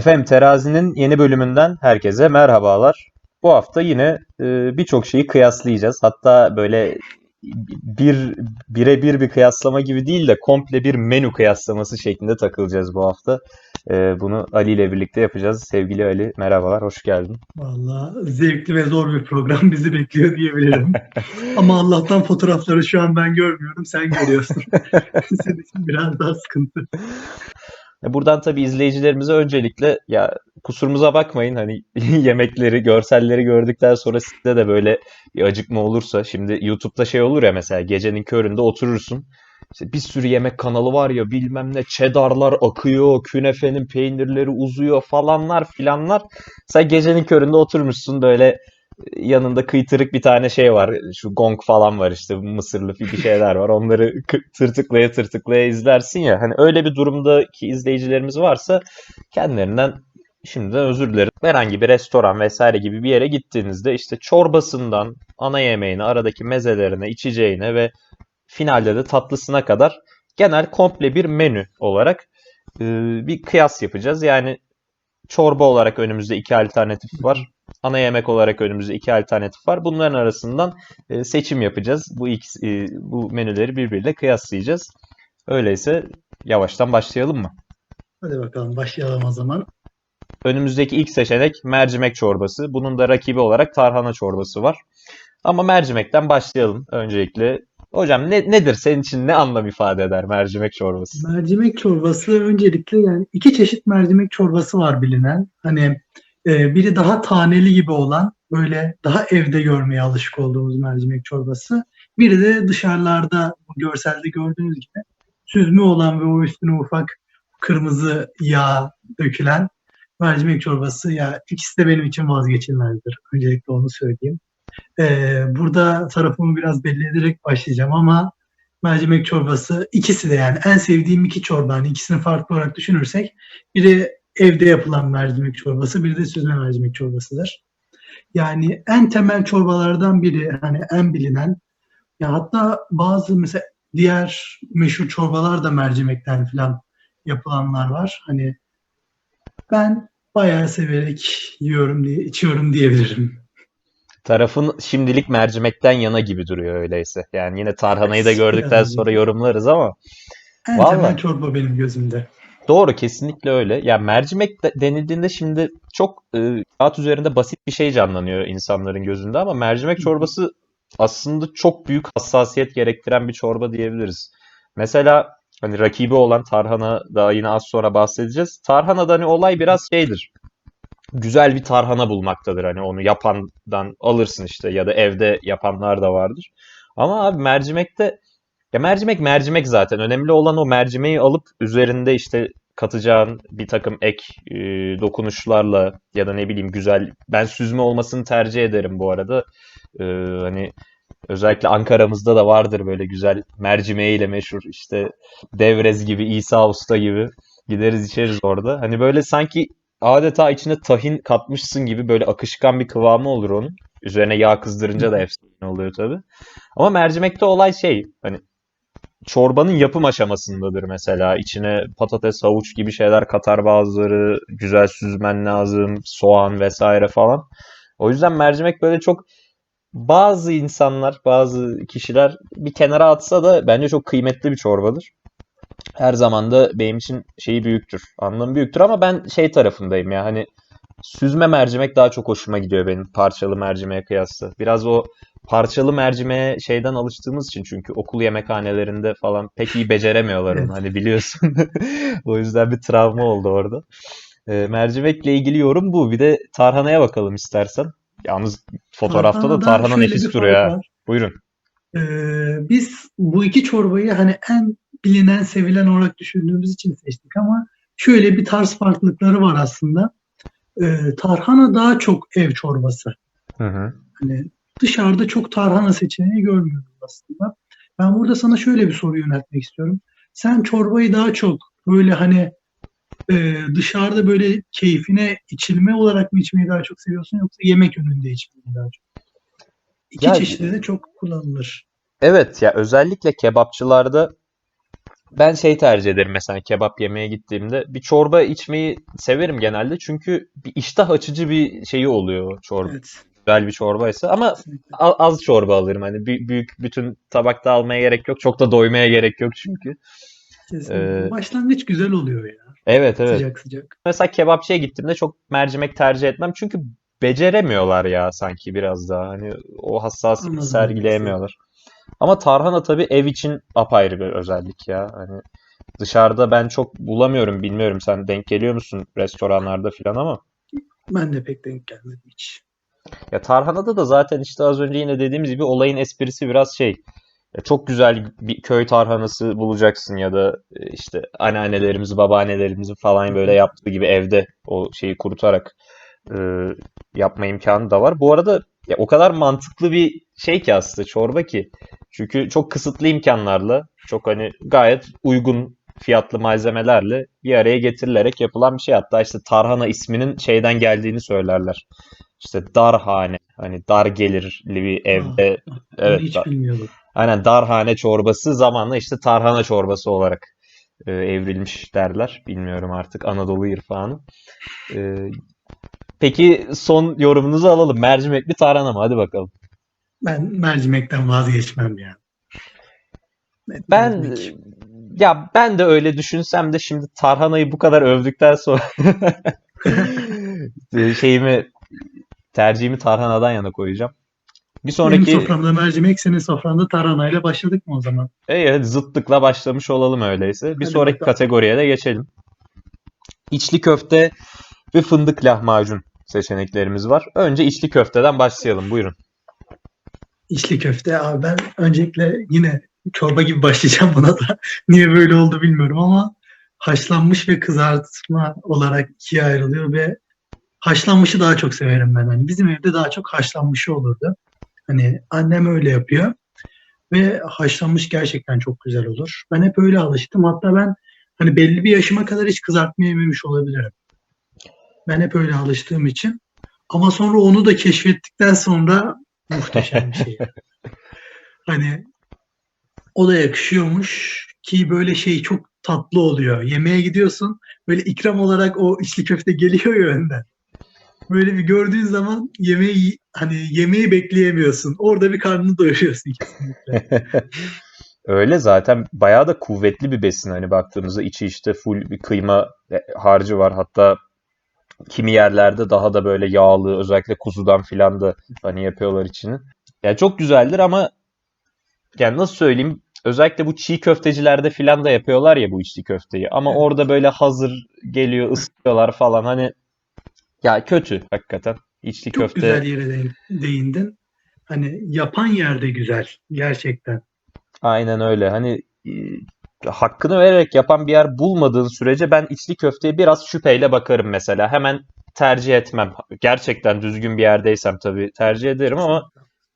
Efendim Terazi'nin yeni bölümünden herkese merhabalar. Bu hafta yine e, birçok şeyi kıyaslayacağız. Hatta böyle bir birebir bir kıyaslama gibi değil de komple bir menü kıyaslaması şeklinde takılacağız bu hafta. E, bunu Ali ile birlikte yapacağız. Sevgili Ali, merhabalar, hoş geldin. Vallahi zevkli ve zor bir program bizi bekliyor diyebilirim. Ama Allah'tan fotoğrafları şu an ben görmüyorum, sen görüyorsun. Senin için biraz daha sıkıntı. E, Buradan tabii izleyicilerimize öncelikle ya kusurumuza bakmayın hani yemekleri, görselleri gördükten sonra sizde de böyle bir acıkma olursa şimdi YouTube'da şey olur ya mesela gecenin köründe oturursun. İşte bir sürü yemek kanalı var ya bilmem ne cheddarlar akıyor, künefenin peynirleri uzuyor falanlar filanlar. Sen gecenin köründe oturmuşsun böyle yanında kıytırık bir tane şey var. Şu gong falan var işte mısırlı bir şeyler var. Onları tırtıklaya tırtıklaya izlersin ya. Hani öyle bir durumdaki izleyicilerimiz varsa kendilerinden şimdiden özür dilerim. Herhangi bir restoran vesaire gibi bir yere gittiğinizde işte çorbasından ana yemeğine, aradaki mezelerine, içeceğine ve finalde de tatlısına kadar genel komple bir menü olarak bir kıyas yapacağız. Yani çorba olarak önümüzde iki alternatif var. Ana yemek olarak önümüzde iki alternatif var. Bunların arasından e, seçim yapacağız. Bu ikisi, e, bu menüleri birbiriyle kıyaslayacağız. Öyleyse yavaştan başlayalım mı? Hadi bakalım başlayalım o zaman. Önümüzdeki ilk seçenek mercimek çorbası. Bunun da rakibi olarak tarhana çorbası var. Ama mercimekten başlayalım öncelikle. Hocam ne, nedir senin için ne anlam ifade eder mercimek çorbası? Mercimek çorbası öncelikle yani iki çeşit mercimek çorbası var bilinen. Hani e, biri daha taneli gibi olan böyle daha evde görmeye alışık olduğumuz mercimek çorbası. Biri de dışarılarda görselde gördüğünüz gibi süzme olan ve o üstüne ufak kırmızı yağ dökülen mercimek çorbası. Ya ikisi de benim için vazgeçilmezdir. Öncelikle onu söyleyeyim. E, burada tarafımı biraz belli ederek başlayacağım ama mercimek çorbası ikisi de yani en sevdiğim iki çorba. Hani ikisini farklı olarak düşünürsek biri evde yapılan mercimek çorbası, biri de süzme mercimek çorbasıdır. Yani en temel çorbalardan biri hani en bilinen ya hatta bazı mesela diğer meşhur çorbalar da mercimekten falan yapılanlar var. Hani ben bayağı severek yiyorum diye içiyorum diyebilirim. Tarafın şimdilik mercimekten yana gibi duruyor öyleyse. Yani yine tarhanayı da gördükten sonra yorumlarız ama En Vallahi. temel çorba benim gözümde. Doğru kesinlikle öyle. Ya mercimek de- denildiğinde şimdi çok e, kağıt üzerinde basit bir şey canlanıyor insanların gözünde ama mercimek çorbası aslında çok büyük hassasiyet gerektiren bir çorba diyebiliriz. Mesela hani rakibi olan tarhana da yine az sonra bahsedeceğiz. Tarhanada hani olay biraz şeydir. Güzel bir tarhana bulmaktadır. Hani onu yapandan alırsın işte ya da evde yapanlar da vardır. Ama abi mercimekte ya mercimek mercimek zaten. Önemli olan o mercimeği alıp üzerinde işte katacağın bir takım ek e, dokunuşlarla ya da ne bileyim güzel. Ben süzme olmasını tercih ederim bu arada. E, hani özellikle Ankara'mızda da vardır böyle güzel mercimeğiyle meşhur işte Devrez gibi, İsa Usta gibi gideriz içeriz orada. Hani böyle sanki adeta içine tahin katmışsın gibi böyle akışkan bir kıvamı olur onun. Üzerine yağ kızdırınca da efsane oluyor tabii. Ama mercimekte olay şey hani çorbanın yapım aşamasındadır mesela. İçine patates, havuç gibi şeyler katar bazıları. Güzel süzmen lazım, soğan vesaire falan. O yüzden mercimek böyle çok bazı insanlar, bazı kişiler bir kenara atsa da bence çok kıymetli bir çorbadır. Her zaman da benim için şeyi büyüktür. Anlamı büyüktür ama ben şey tarafındayım ya hani süzme mercimek daha çok hoşuma gidiyor benim parçalı mercimeğe kıyasla. Biraz o parçalı mercimeğe şeyden alıştığımız için çünkü okul yemekhanelerinde falan pek iyi beceremiyorlar onu hani biliyorsun. O yüzden bir travma oldu orada. Ee, mercimekle ilgili yorum bu. Bir de tarhanaya bakalım istersen. Yalnız fotoğrafta da Tarhanada tarhana şöyle nefis duruyor ha. Buyurun. Ee, biz bu iki çorbayı hani en bilinen, sevilen olarak düşündüğümüz için seçtik ama şöyle bir tarz farklılıkları var aslında. Ee, tarhana daha çok ev çorbası. Hı hı. Hani dışarıda çok tarhana seçeneği görmüyoruz aslında. Ben burada sana şöyle bir soru yöneltmek istiyorum. Sen çorbayı daha çok böyle hani e, dışarıda böyle keyfine içilme olarak mı içmeyi daha çok seviyorsun yoksa yemek önünde içmeyi daha çok? İki Ya çeşidi de çok kullanılır. evet ya özellikle kebapçılarda Ben şey tercih ederim mesela kebap yemeye gittiğimde. Bir çorba içmeyi severim genelde çünkü bir iştah açıcı bir şeyi oluyor çorba. Evet. Güzel bir çorbaysa ama az çorba alırım. Hani büyük, bütün tabakta almaya gerek yok. Çok da doymaya gerek yok çünkü. Kesinlikle. Ee, Başlangıç güzel oluyor ya. Evet evet. Sıcak sıcak. Mesela kebapçıya gittiğimde çok mercimek tercih etmem. Çünkü beceremiyorlar ya sanki biraz daha. Hani o hassasiyeti Anladım sergileyemiyorlar. Ama tarhana tabii ev için apayrı bir özellik ya. Hani dışarıda ben çok bulamıyorum bilmiyorum. Sen denk geliyor musun restoranlarda falan ama. Ben de pek denk gelmedim hiç. Ya tarhanada da zaten işte az önce yine dediğimiz gibi olayın esprisi biraz şey. ya çok güzel bir köy tarhanası bulacaksın ya da e, işte anneannelerimizi, babaannelerimizi falan böyle yaptığı gibi evde o şeyi kurutarak e, yapma imkanı da var. Bu arada ya o kadar mantıklı bir şey ki aslında çorba ki. Çünkü çok kısıtlı imkanlarla, çok hani gayet uygun fiyatlı malzemelerle bir araya getirilerek yapılan bir şey. Hatta işte tarhana isminin şeyden geldiğini söylerler. İşte darhane, hani dar gelirli bir evde, Onu evet, hiç da- bilmiyordum. aynen darhane çorbası zamanla işte tarhana çorbası olarak e, evrilmiş derler. Bilmiyorum artık Anadolu irfanı. E, peki son yorumunuzu alalım. Mercimekli tarhana mı? Hadi bakalım. Ben mercimekten vazgeçmem ya. Net Ben mercimek. ya ben de öyle düşünsem de şimdi tarhanayı bu kadar övdükten sonra e, şeyimi tercihimi tarhanadan yana koyacağım. Bir Benim sonraki soframda mercimek, senin sofranda tarhanayla başladık mı o zaman? Evet, zıtlıkla başlamış olalım öyleyse. Bir Hadi sonraki bakalım. kategoriye de geçelim. İçli köfte ve fındık lahmacun seçeneklerimiz var. Önce içli köfteden başlayalım. Buyurun. İçli köfte abi ben öncelikle yine çorba gibi başlayacağım buna da. Niye böyle oldu bilmiyorum ama haşlanmış ve kızartma olarak ikiye ayrılıyor ve haşlanmışı daha çok severim ben. Hani bizim evde daha çok haşlanmışı olurdu. Hani annem öyle yapıyor ve haşlanmış gerçekten çok güzel olur. Ben hep öyle alıştım. Hatta ben hani belli bir yaşıma kadar hiç kızartma yememiş olabilirim. Ben hep öyle alıştığım için. Ama sonra onu da keşfettikten sonra muhteşem bir şey. Hani o da yakışıyormuş ki böyle şey çok tatlı oluyor. Yemeğe gidiyorsun böyle ikram olarak o içli köfte geliyor ya önden. Böyle bir gördüğün zaman yemeği hani yemeği bekleyemiyorsun. Orada bir karnını doyuruyorsun kesinlikle. Öyle zaten bayağı da kuvvetli bir besin. Hani baktığımızda içi işte full bir kıyma e, harcı var. Hatta kimi yerlerde daha da böyle yağlı özellikle kuzudan filan da hani yapıyorlar içini. Ya çok güzeldir ama yani nasıl söyleyeyim özellikle bu çiğ köftecilerde filan da yapıyorlar ya bu içli köfteyi. Ama Evet. orada böyle hazır geliyor ısıtıyorlar falan hani ya kötü hakikaten. İçli Çok köfte güzel yere değin- değindin. Hani yapan yerde güzel gerçekten. aynen öyle. Hani e, hakkını vererek yapan bir yer bulmadığın sürece ben içli köfteye biraz şüpheyle bakarım mesela. Hemen tercih etmem. Gerçekten düzgün bir yerdeysem tabii tercih ederim ama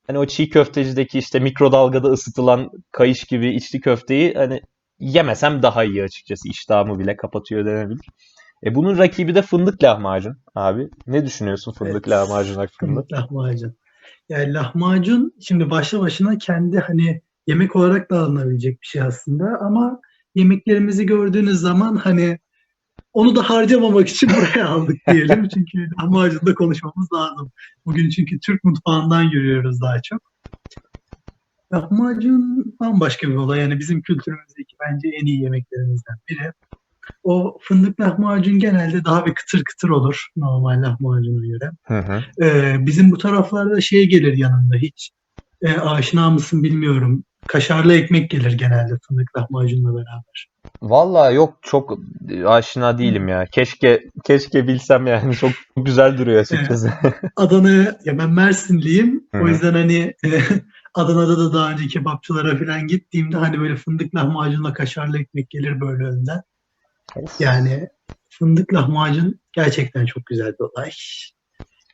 hani o çiğ köftecideki işte mikrodalgada ısıtılan kayış gibi içli köfteyi hani yemesem daha iyi açıkçası. İştahımı bile kapatıyor denebilir. E bunun rakibi de fındık lahmacun abi. Ne düşünüyorsun fındık Evet. lahmacun hakkında? Fındık lahmacun. Yani lahmacun şimdi başlı başına kendi hani yemek olarak da alınabilecek bir şey aslında ama yemeklerimizi gördüğünüz zaman hani onu da harcamamak için buraya aldık diyelim. Çünkü lahmacunda konuşmamız lazım. Bugün çünkü Türk mutfağından yürüyoruz daha çok. Lahmacun bambaşka bir olay. Yani bizim kültürümüzdeki bence en iyi yemeklerimizden biri. O fındık lahmacun genelde daha bir kıtır kıtır olur normal lahmacuna göre. Hı hı. Ee, bizim bu taraflarda şey gelir yanında hiç e, aşina mısın bilmiyorum. Kaşarlı ekmek gelir genelde fındık lahmacunla beraber. Vallahi yok çok aşina değilim ya. Keşke keşke bilsem yani çok güzel duruyor açıkçası. Adana'ya ya ben Mersinliyim. Hı O yüzden hani Adana'da da daha önce kebapçılara falan gittiğimde hani böyle fındık lahmacunla kaşarlı ekmek gelir böyle önden. Of. Yani fındık lahmacun gerçekten çok güzel bir olay.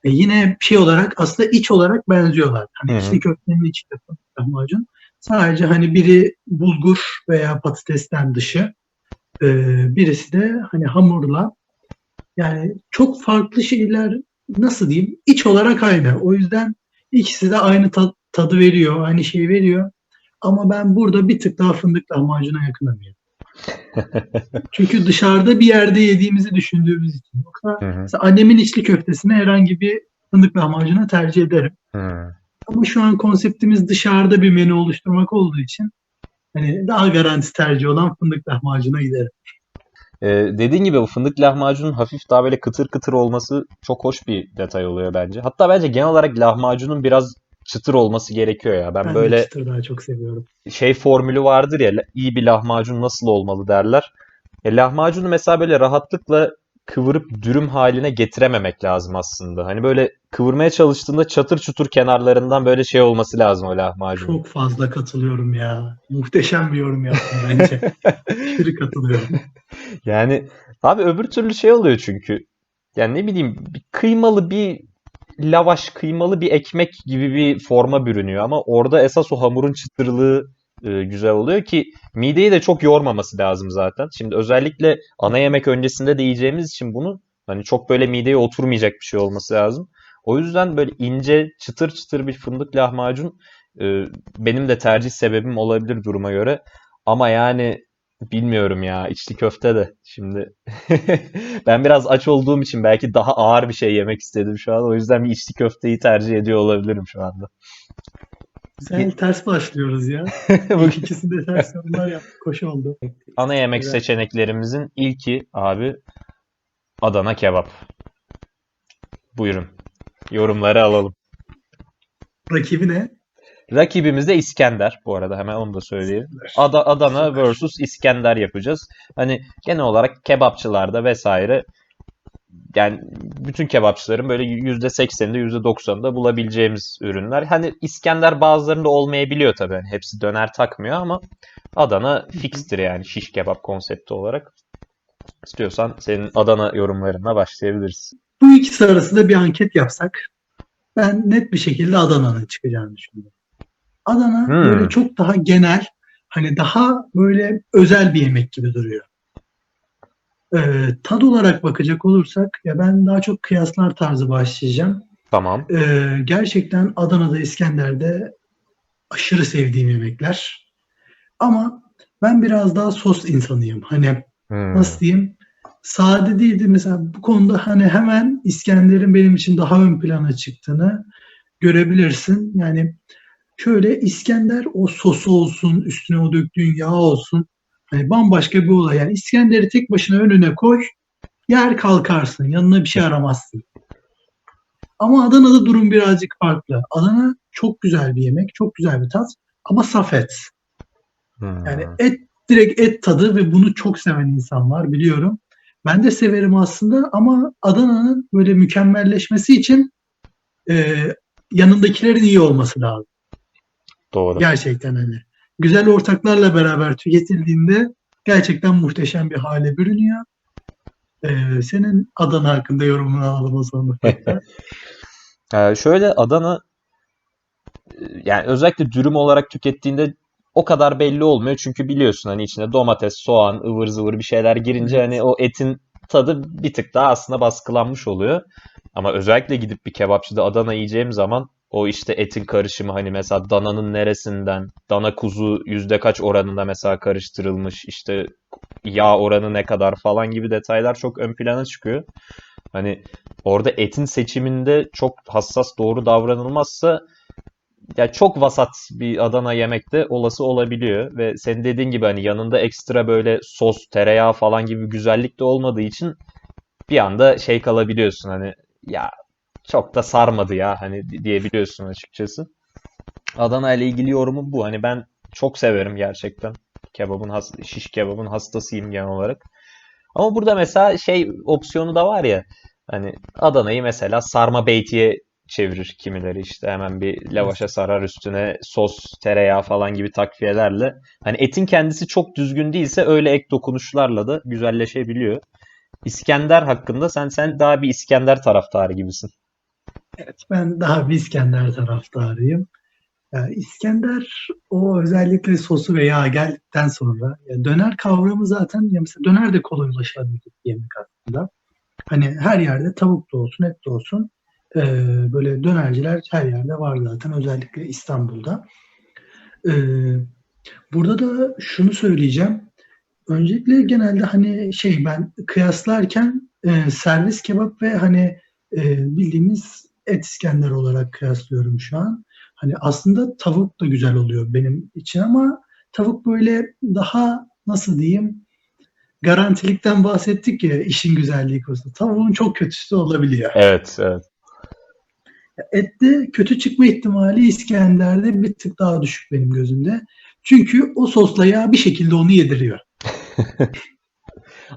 E yine şey olarak aslında iç olarak benziyorlar. Hani içli köftenin içinde fındık lahmacun. Sadece hani biri bulgur veya patatesten dışı. e, birisi de hani hamurla. Yani çok farklı şeyler nasıl diyeyim iç olarak aynı. O yüzden ikisi de aynı ta- tadı veriyor, aynı şeyi veriyor. Ama ben burada bir tık daha fındık lahmacuna yakınım. yani. Çünkü dışarıda bir yerde yediğimizi düşündüğümüz için. Yoksa Hı hı. mesela annemin içli köftesini herhangi bir fındık lahmacuna tercih ederim. Hı. Ama şu an konseptimiz dışarıda bir menü oluşturmak olduğu için hani daha garanti tercih olan fındık lahmacuna giderim. Ee, dediğin gibi bu fındık lahmacunun hafif daha böyle kıtır kıtır olması çok hoş bir detay oluyor bence. Hatta bence genel olarak lahmacunun biraz çıtır olması gerekiyor ya. Ben Ben böyle de çıtır daha çok seviyorum. şey formülü vardır ya iyi bir lahmacun nasıl olmalı derler. E, lahmacunu mesela böyle rahatlıkla kıvırıp dürüm haline getirememek lazım aslında. Hani böyle kıvırmaya çalıştığında çatır çutur kenarlarından böyle şey olması lazım o lahmacunun. Çok fazla katılıyorum ya. Muhteşem bir yorum yaptın bence. Aşırı katılıyorum. Yani abi öbür türlü şey oluyor çünkü. Yani ne bileyim bir kıymalı bir lavaş, kıymalı bir ekmek gibi bir forma bürünüyor ama orada esas o hamurun çıtırlığı e, güzel oluyor ki mideyi de çok yormaması lazım zaten. Şimdi özellikle ana yemek öncesinde de yiyeceğimiz için bunu hani çok böyle mideye oturmayacak bir şey olması lazım. O yüzden böyle ince, çıtır çıtır bir fındık lahmacun e, benim de tercih sebebim olabilir duruma göre. Ama yani bilmiyorum ya içli köfte de şimdi ben biraz aç olduğum için belki daha ağır bir şey yemek istedim şu an. O yüzden bir içli köfteyi tercih ediyor olabilirim şu anda. Sen ters başlıyoruz ya. İlk ikisinde ters yorumlar yaptık. Hoş oldu. ana yemek Güzel. seçeneklerimizin ilki abi Adana kebap. Buyurun. Yorumları alalım. Rakibi ne? Rakibimiz de İskender bu arada hemen onu da söyleyeyim. Ada- Adana vs İskender yapacağız. Hani genel olarak kebapçılarda vesaire yani bütün kebapçıların böyle %80'inde %90'ında bulabileceğimiz ürünler. Hani İskender bazılarında olmayabiliyor tabii. Hani hepsi döner takmıyor ama Adana fixtir yani şiş kebap konsepti olarak. İstiyorsan senin Adana yorumlarına başlayabiliriz. Bu ikisi arasında bir anket yapsak ben net bir şekilde Adana'nın çıkacağını düşünüyorum. Adana Hmm. böyle çok daha genel, hani daha böyle özel bir yemek gibi duruyor. Ee, tad olarak bakacak olursak ya ben daha çok kıyaslar tarzı başlayacağım. Tamam. Ee, gerçekten Adana'da İskender'de aşırı sevdiğim yemekler. Ama ben biraz daha sos insanıyım. Hani Hmm. nasıl diyeyim? Sade değildi mesela bu konuda hani hemen İskender'in benim için daha ön plana çıktığını görebilirsin. Yani şöyle İskender o sosu olsun, üstüne o döktüğün yağ olsun. Hani bambaşka bir olay. Yani İskender'i tek başına önüne koy, yer kalkarsın. Yanına bir şey aramazsın. Ama Adana'da durum birazcık farklı. Adana çok güzel bir yemek, çok güzel bir tat ama saf et. Hmm. Yani et direkt et tadı ve bunu çok seven insan var biliyorum. Ben de severim aslında ama Adana'nın böyle mükemmelleşmesi için e, yanındakilerin iyi olması lazım. Doğru. Gerçekten hani. Güzel ortaklarla beraber tüketildiğinde gerçekten muhteşem bir hale bürünüyor. E, senin Adana hakkında yorumunu alalım o zaman. Ee, şöyle Adana e, yani özellikle dürüm olarak tükettiğinde o kadar belli olmuyor çünkü biliyorsun hani içine domates, soğan, ıvır zıvır bir şeyler girince hani o etin tadı bir tık daha aslında baskılanmış oluyor. Ama özellikle gidip bir kebapçıda Adana yiyeceğim zaman o işte etin karışımı hani mesela dananın neresinden, dana kuzu yüzde kaç oranında mesela karıştırılmış, işte yağ oranı ne kadar falan gibi detaylar çok ön plana çıkıyor. Hani orada etin seçiminde çok hassas doğru davranılmazsa ya çok vasat bir Adana yemekte olası olabiliyor ve senin dediğin gibi hani yanında ekstra böyle sos, tereyağı falan gibi güzellik de olmadığı için bir anda şey kalabiliyorsun hani ya çok da sarmadı ya hani di- diyebiliyorsun açıkçası. Adana ile ilgili yorumum bu. Hani ben çok severim gerçekten. Kebabın has şiş kebabın hastasıyım genel olarak. Ama burada mesela şey opsiyonu da var ya hani Adana'yı mesela sarma beytiye çevirir kimileri işte hemen bir lavaşa sarar üstüne sos, tereyağı falan gibi takviyelerle. Hani etin kendisi çok düzgün değilse öyle ek dokunuşlarla da güzelleşebiliyor. İskender hakkında sen sen daha bir İskender taraftarı gibisin. Evet, ben daha bir İskender taraftarıyım. Yani İskender o özellikle sosu ve yağı geldikten sonra ya döner kavramı zaten ya mesela döner de kolay ulaşılabilecek bir yemek aslında. Hani her yerde tavuk da olsun, et de olsun e, böyle dönerciler her yerde var zaten özellikle İstanbul'da. E, burada da şunu söyleyeceğim. Öncelikle genelde hani şey ben kıyaslarken e, servis kebap ve hani e, bildiğimiz et İskender olarak kıyaslıyorum şu an. Hani aslında tavuk da güzel oluyor benim için ama tavuk böyle daha nasıl diyeyim garantilikten bahsettik ya işin güzelliği konusunda. Tavuğun çok kötüsü olabiliyor. Evet, evet. Ette kötü çıkma ihtimali İskender'de bir tık daha düşük benim gözümde. Çünkü o sosla yağ bir şekilde onu yediriyor.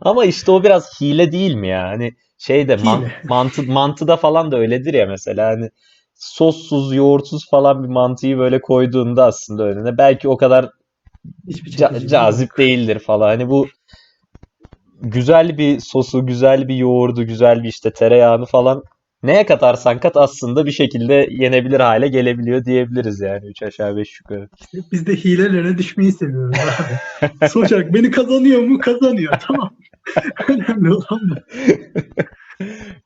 Ama işte o biraz hile değil mi ya? Hani şeyde man- Hile. mantı mantıda falan da öyledir ya mesela hani sossuz, yoğurtsuz falan bir mantıyı böyle koyduğunda aslında önüne belki o kadar Hiçbir ca- cazip yok. değildir falan. Hani bu güzel bir sosu, güzel bir yoğurdu, güzel bir işte tereyağını falan neye katarsan kat aslında bir şekilde yenebilir hale gelebiliyor diyebiliriz yani. Üç aşağı beş yukarı. Biz de hilelere düşmeyi seviyoruz abi. Soracak beni kazanıyor mu? Kazanıyor. Tamam. Önemli olan bu.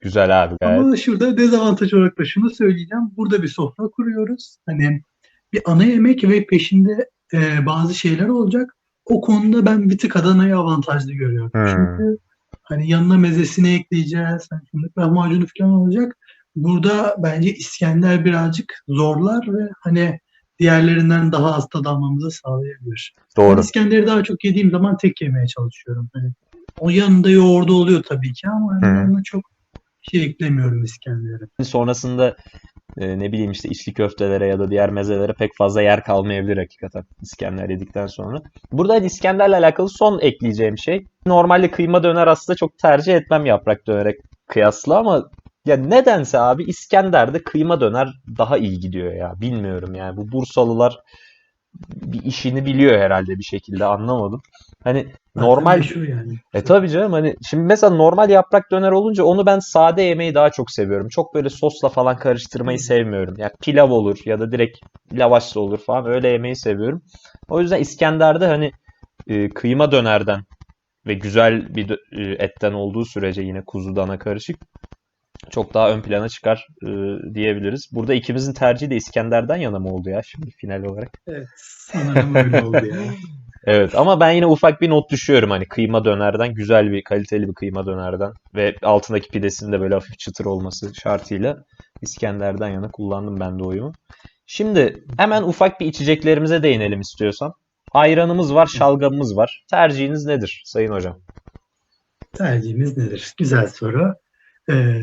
Güzel abi gayet. Ama şurada dezavantaj olarak da şunu söyleyeceğim. Burada bir sofra kuruyoruz. Hani bir ana yemek ve peşinde e, bazı şeyler olacak. O konuda ben bir tık Adana'yı avantajlı görüyorum. Hmm. Çünkü hani yanına mezesini ekleyeceğiz. Hani fındık lahmacunu falan olacak. Burada bence İskender birazcık zorlar ve hani diğerlerinden daha az tad almamızı sağlayabilir. Ben Doğru. İskender'i daha çok yediğim zaman tek yemeye çalışıyorum. Hani o yanında yoğurdu oluyor tabii ki ama Hı. yanına çok şey eklemiyorum İskender'e. Sonrasında e, ne bileyim işte içli köftelere ya da diğer mezelere pek fazla yer kalmayabilir hakikaten İskender yedikten sonra. Burada hani İskender'le alakalı son ekleyeceğim şey. Normalde kıyma döner aslında çok tercih etmem yaprak dönerek kıyasla ama ya nedense abi İskender'de kıyma döner daha iyi gidiyor ya. Bilmiyorum yani bu Bursalılar bir işini biliyor herhalde bir şekilde anlamadım. Hani Zaten normal yani. e tabii canım hani şimdi mesela normal yaprak döner olunca onu ben sade yemeyi daha çok seviyorum. Çok böyle sosla falan karıştırmayı sevmiyorum. Yani pilav olur ya da direkt lavaşla olur falan öyle yemeyi seviyorum. O yüzden İskender'de hani e, kıyma dönerden ve güzel bir e, etten olduğu sürece yine kuzu dana karışık çok daha ön plana çıkar e, diyebiliriz. Burada ikimizin tercihi de İskender'den yana mı oldu ya şimdi final olarak? Evet, sanırım öyle oldu ya. Evet ama ben yine ufak bir not düşüyorum hani kıyma dönerden güzel bir kaliteli bir kıyma dönerden ve altındaki pidesinin de böyle hafif çıtır olması şartıyla İskender'den yana kullandım ben de oyumu. Şimdi hemen ufak bir içeceklerimize değinelim istiyorsan. Ayranımız var, şalgamımız var. Tercihiniz nedir Sayın Hocam? Tercihimiz nedir? Güzel soru. Ee,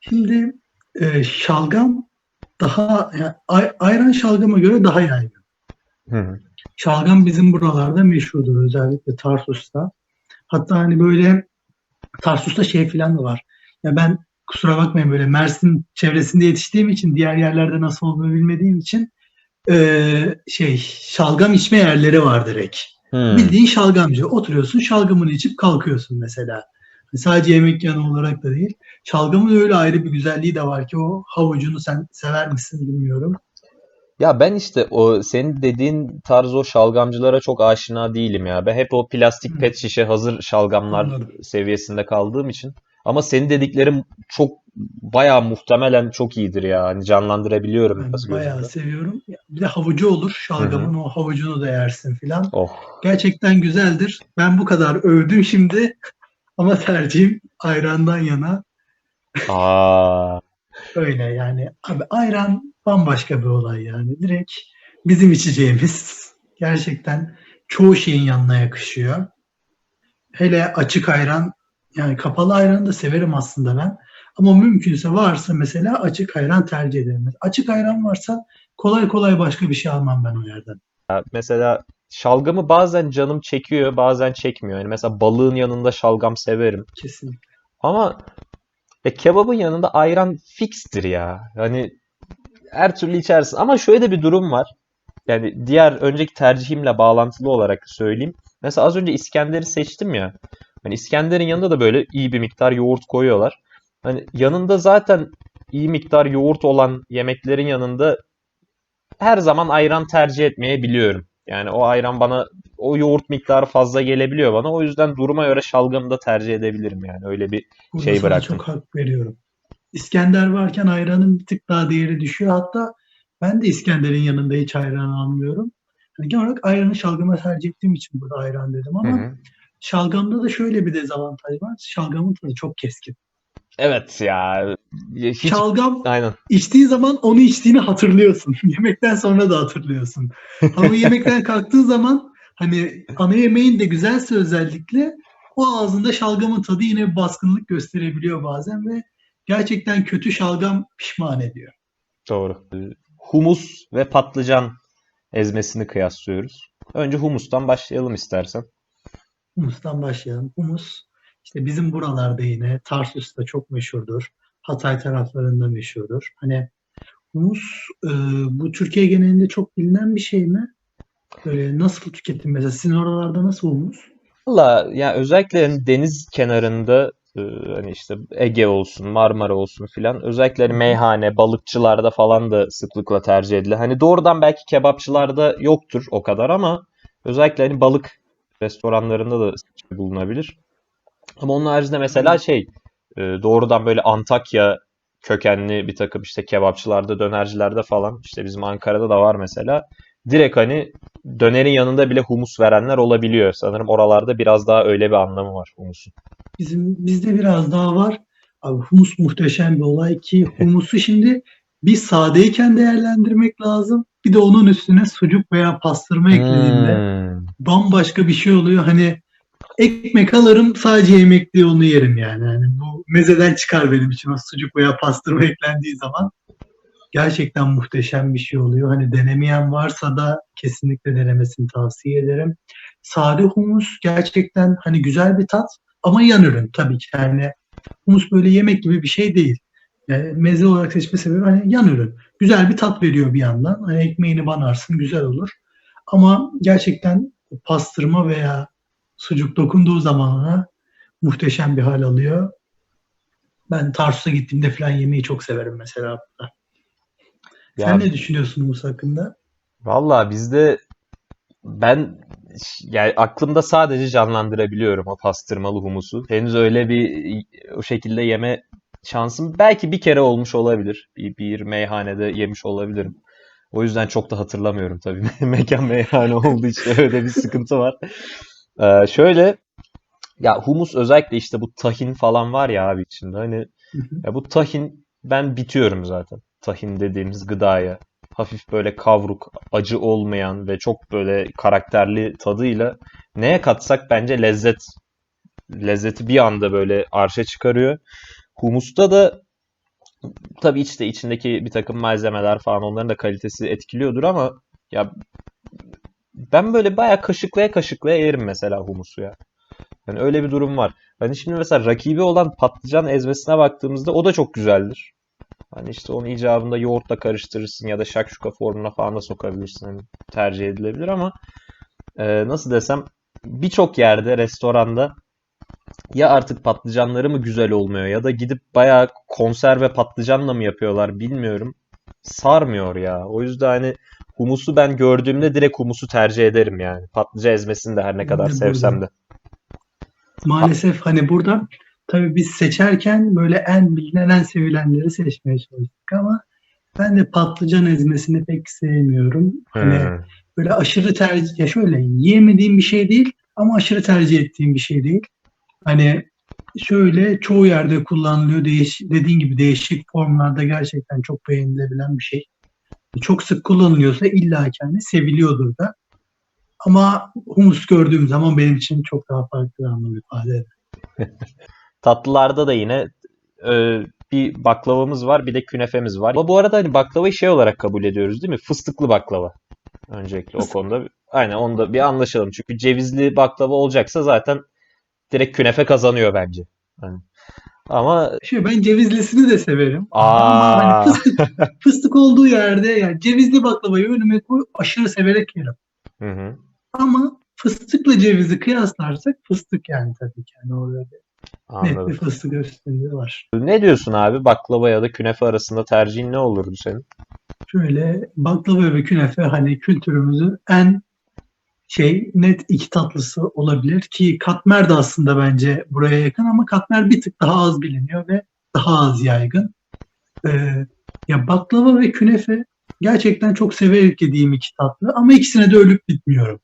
şimdi e, şalgam daha yani ay- ayran şalgama göre daha yaygın. Hı hı. Şalgam bizim buralarda meşhurdur özellikle Tarsus'ta. Hatta hani böyle Tarsus'ta şey falan da var. Ya ben kusura bakmayın böyle Mersin çevresinde yetiştiğim için diğer yerlerde nasıl olduğunu bilmediğim için eee, şey şalgam içme yerleri var direkt. Hmm. Bildiğin şalgamcı. Oturuyorsun şalgamını içip kalkıyorsun mesela. Sadece yemek yanı olarak da değil. Şalgamın öyle ayrı bir güzelliği de var ki o havucunu sen sever misin bilmiyorum. Ya ben işte o senin dediğin tarz o şalgamcılara çok aşina değilim ya. Ben hep o plastik Hı. pet şişe hazır şalgamlar Anladım. seviyesinde kaldığım için. Ama senin dediklerim çok bayağı muhtemelen çok iyidir ya. Hani canlandırabiliyorum Ben biraz bayağı gözümde. seviyorum. Bir de havucu olur. Şalgamın o havucunu da yersin filan. Oh. Gerçekten güzeldir. Ben bu kadar övdüm şimdi ama tercihim ayrandan yana. Aa. Öyle yani. Abi ayran bambaşka bir olay yani. Direkt bizim içeceğimiz. Gerçekten çoğu şeyin yanına yakışıyor. Hele açık ayran yani kapalı ayranı da severim aslında ben. Ama mümkünse varsa mesela açık ayran tercih ederim. Açık ayran varsa kolay kolay başka bir şey almam ben o yerden. Mesela şalgamı bazen canım çekiyor, bazen çekmiyor. Yani mesela balığın yanında şalgam severim. Kesin. Ama ya kebabın yanında ayran fikstir ya. Hani her türlü içersin. Ama şöyle de bir durum var. Yani diğer önceki tercihimle bağlantılı olarak söyleyeyim. Mesela az önce İskender'i seçtim ya. Hani İskender'in yanında da böyle iyi bir miktar yoğurt koyuyorlar. Hani yanında zaten iyi miktar yoğurt olan yemeklerin yanında her zaman ayran tercih etmeye biliyorum. Yani o ayran bana o yoğurt miktarı fazla gelebiliyor bana. O yüzden duruma göre şalgamı da tercih edebilirim yani. Öyle bir Burada Şey bıraktım. çok hak veriyorum. İskender varken ayranın bir tık daha değeri düşüyor. Hatta ben de İskender'in yanında hiç ayran almıyorum. hani genel olarak ayranı şalgama tercih ettiğim için burada ayran dedim ama hı. şalgamda da şöyle bir dezavantaj var. Şalgamın tadı çok keskin. Evet ya. Hiç Şalgam aynen. içtiğin zaman onu içtiğini hatırlıyorsun. Yemekten sonra da hatırlıyorsun. Ama yemekten kalktığın zaman hani ana yemeğin de güzelse özellikle o ağzında şalgamın tadı yine bir baskınlık gösterebiliyor bazen ve gerçekten kötü şalgam pişman ediyor. Doğru. Humus ve patlıcan ezmesini kıyaslıyoruz. Önce humustan başlayalım istersen. Humus'tan başlayalım. Humus işte bizim buralarda yine Tarsus'ta çok meşhurdur. Hatay taraflarında meşhurdur. Hani humus e, bu Türkiye genelinde çok bilinen bir şey mi? Böyle nasıl tüketim mesela sizin oralarda nasıl humus? Valla ya özellikle hani deniz kenarında e, hani işte Ege olsun, Marmara olsun filan özellikle hani meyhane, balıkçılarda falan da sıklıkla tercih edilir. Hani doğrudan belki kebapçılarda yoktur o kadar ama özellikle hani balık restoranlarında da bulunabilir. Ama onun haricinde mesela şey e, doğrudan böyle Antakya kökenli bir takım işte kebapçılarda, dönercilerde falan işte bizim Ankara'da da var mesela. Direkt hani dönerin yanında bile humus verenler olabiliyor. Sanırım oralarda biraz daha öyle bir anlamı var humusun. Bizim bizde biraz daha var. Abi humus muhteşem bir olay ki humusu şimdi bir sadeyken değerlendirmek lazım. Bir de onun üstüne sucuk veya pastırma eklediğinde Hmm. bambaşka bir şey oluyor. Hani ekmek alırım sadece yemek diye onu yerim yani. yani bu mezeden çıkar benim için o sucuk veya pastırma eklendiği zaman. Gerçekten muhteşem bir şey oluyor. Hani denemeyen varsa da kesinlikle denemesini tavsiye ederim. Sade humus gerçekten hani güzel bir tat ama yan ürün tabii ki. Yani humus böyle yemek gibi bir şey değil. E, meze olarak seçme sebebi hani yan ürün. Güzel bir tat veriyor bir yandan. Hani ekmeğini banarsın güzel olur. Ama gerçekten pastırma veya sucuk dokunduğu zaman muhteşem bir hal alıyor. Ben Tarsus'a gittiğimde falan yemeği çok severim mesela. Sen Ya ne düşünüyorsun humus hakkında? Valla bizde ben yani aklımda sadece canlandırabiliyorum o pastırmalı humusu. Henüz öyle bir o şekilde yeme şansım belki bir kere olmuş olabilir. Bir, bir meyhanede yemiş olabilirim. O yüzden çok da hatırlamıyorum tabii. Mekan meyhane olduğu için öyle bir sıkıntı var. Ee, şöyle ya humus özellikle işte bu tahin falan var ya abi içinde. Hani ya bu tahin ben bitiyorum zaten. Tahin dediğimiz gıdaya. Hafif böyle kavruk, acı olmayan ve çok böyle karakterli tadıyla neye katsak bence lezzet lezzeti bir anda böyle arşa çıkarıyor. Humusta da tabii işte içindeki bir takım malzemeler falan onların da kalitesi etkiliyordur ama ya ben böyle bayağı kaşıklaya kaşıklaya yerim mesela humusu ya. Yani öyle bir durum var. Hani şimdi mesela rakibi olan patlıcan ezmesine baktığımızda o da çok güzeldir. Hani işte onu icabında yoğurtla karıştırırsın ya da şakşuka formuna falan da sokabilirsin. Hani tercih edilebilir ama e, nasıl desem birçok yerde restoranda ya artık patlıcanları mı güzel olmuyor ya da gidip bayağı konserve patlıcanla mı yapıyorlar bilmiyorum. Sarmıyor ya. O yüzden hani humusu ben gördüğümde direkt humusu tercih ederim yani. Patlıcan ezmesini de her ne kadar sevsem de. Maalesef hani burada tabii biz seçerken böyle en bilinen, en sevilenleri seçmeye çalıştık ama ben de patlıcan ezmesini pek sevmiyorum. Hani Hmm. böyle aşırı tercih, ya şöyle yiyemediğim bir şey değil ama aşırı tercih ettiğim bir şey değil. Hani şöyle çoğu yerde kullanılıyor. Değiş, dediğin gibi değişik formlarda gerçekten çok beğenilebilen bir şey. Çok sık kullanılıyorsa illa kendi seviliyordur da. Ama humus gördüğüm zaman benim için çok daha farklı bir anlam ifade eder. Tatlılarda da yine e, bir baklavamız var, bir de künefemiz var. Ama bu arada hani baklavayı şey olarak kabul ediyoruz değil mi? Fıstıklı baklava. Öncelikle o Fıstık. konuda. Aynen onda bir anlaşalım. Çünkü cevizli baklava olacaksa zaten direkt künefe kazanıyor bence. Hani. Ama Şey, ben cevizlisini de severim. Aa. Ama hani fıstık, fıstık olduğu yerde yani cevizli baklavayı önüme koy aşırı severek yerim. hı hı, Ama fıstıkla cevizi kıyaslarsak fıstık yani tabii ki. Yani orada bir net bir anladım. fıstık üstünlüğü var. Ne diyorsun abi? Baklava ya da künefe arasında tercihin ne olurdu senin? Şöyle baklava ve künefe hani kültürümüzün en şey net iki tatlısı olabilir ki katmer de aslında bence buraya yakın ama katmer bir tık daha az biliniyor ve daha az yaygın. Ee, ya baklava ve künefe gerçekten çok severek yediğim iki tatlı ama ikisine de ölüp bitmiyorum.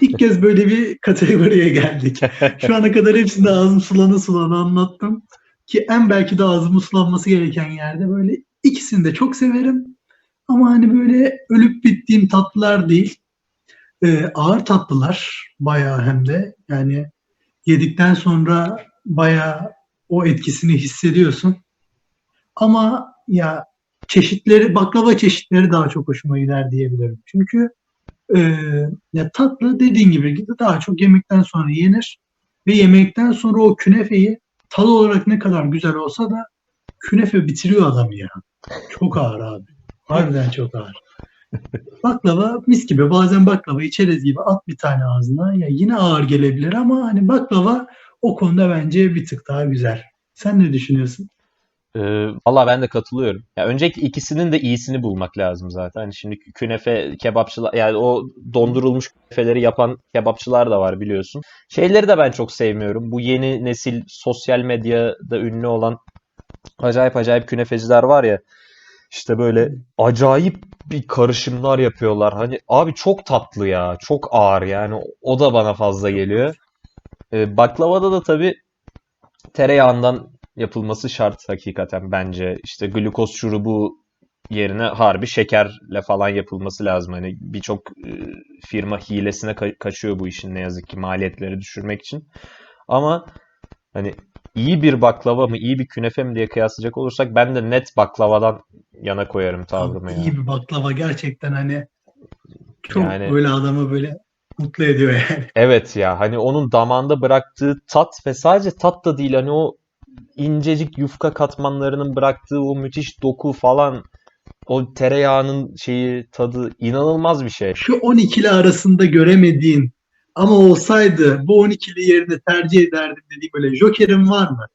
İlk kez böyle bir kategoriye geldik. Şu ana kadar hepsinde ağzım sulana sulana anlattım. Ki en belki de ağzımın sulanması gereken yerde böyle ikisini de çok severim. Ama hani böyle ölüp bittiğim tatlılar değil. Ee, ağır tatlılar bayağı hem de yani yedikten sonra bayağı o etkisini hissediyorsun. Ama ya çeşitleri baklava çeşitleri daha çok hoşuma gider diyebilirim. Çünkü e, ya tatlı dediğin gibi daha çok yemekten sonra yenir ve yemekten sonra o künefeyi tadı olarak ne kadar güzel olsa da künefe bitiriyor adamı ya. Çok ağır abi. Harbiden çok ağır. Baklava mis gibi bazen baklava içeriz gibi at bir tane ağzına ya yine ağır gelebilir ama hani baklava o konuda bence bir tık daha güzel. Sen ne düşünüyorsun? Ee, valla ben de katılıyorum. Ya öncelikle ikisinin de iyisini bulmak lazım zaten. Hani şimdi künefe kebapçılar yani o dondurulmuş künefeleri yapan kebapçılar da var biliyorsun. Şeyleri de ben çok sevmiyorum. Bu yeni nesil sosyal medyada ünlü olan acayip acayip künefeciler var ya. İşte böyle acayip bir karışımlar yapıyorlar. Hani abi çok tatlı ya. Çok ağır yani. O da bana fazla geliyor. Ee, baklavada da tabii tereyağından yapılması şart hakikaten bence. İşte glukoz şurubu yerine harbi şekerle falan yapılması lazım. Hani birçok e, firma hilesine ka- kaçıyor bu işin ne yazık ki maliyetleri düşürmek için. Ama hani iyi bir baklava mı, iyi bir künefe mi diye kıyaslayacak olursak ben de net baklavadan yana koyarım tavrımı ya. İyi bir baklava gerçekten hani çok Yani- böyle adamı böyle mutlu ediyor yani. Evet ya hani onun damağında bıraktığı tat ve sadece tat da değil hani o incecik yufka katmanlarının bıraktığı o müthiş doku falan o tereyağının şeyi tadı inanılmaz bir şey. Şu 12'li arasında göremediğin ama olsaydı bu 12'li yerine tercih ederdim dediğim böyle jokerim var mı?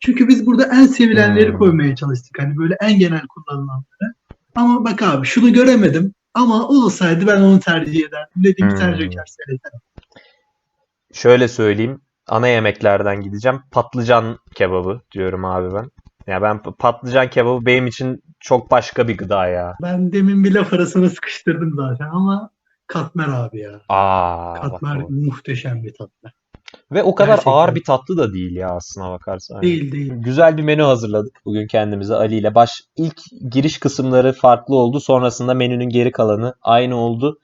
Çünkü biz burada en sevilenleri Hmm. koymaya çalıştık. Hani böyle en genel kullanılanları. Ama bak abi şunu göremedim ama olsaydı ben onu tercih ederdim. Dediğim bir tane Hmm. joker söylesene. Şöyle söyleyeyim ana yemeklerden gideceğim patlıcan kebabı diyorum abi ben. Ya ben patlıcan kebabı benim için çok başka bir gıda ya. Ben demin bir laf arasına sıkıştırdım zaten ama katmer abi ya. Aa, Katmer bak. muhteşem bir tatlı. Ve o kadar Gerçekten. ağır bir tatlı da değil ya aslına bakarsan. Değil değil. Güzel bir menü hazırladık bugün kendimize Ali ile. Baş ilk giriş kısımları farklı oldu. Sonrasında menünün geri kalanı aynı oldu.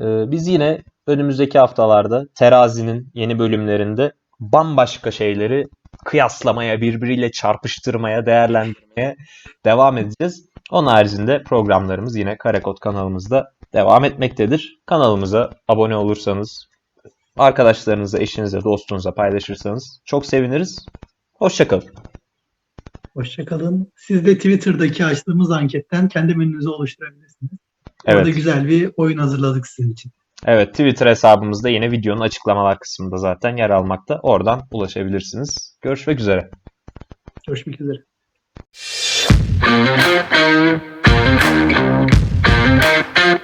Ee, biz yine önümüzdeki haftalarda Terazi'nin yeni bölümlerinde bambaşka şeyleri kıyaslamaya, birbiriyle çarpıştırmaya, değerlendirmeye devam edeceğiz. Onun haricinde programlarımız yine Karekod kanalımızda devam etmektedir. Kanalımıza abone olursanız, arkadaşlarınıza, eşinize, dostunuza paylaşırsanız çok seviniriz. Hoşçakalın. Hoşçakalın. Siz de Twitter'daki açtığımız anketten kendi menünüzü oluşturabilirsiniz. Orada Evet. güzel bir oyun hazırladık sizin için. Evet, Twitter hesabımızda yine videonun açıklamalar kısmında zaten yer almakta. Oradan ulaşabilirsiniz. Görüşmek üzere. Görüşmek üzere.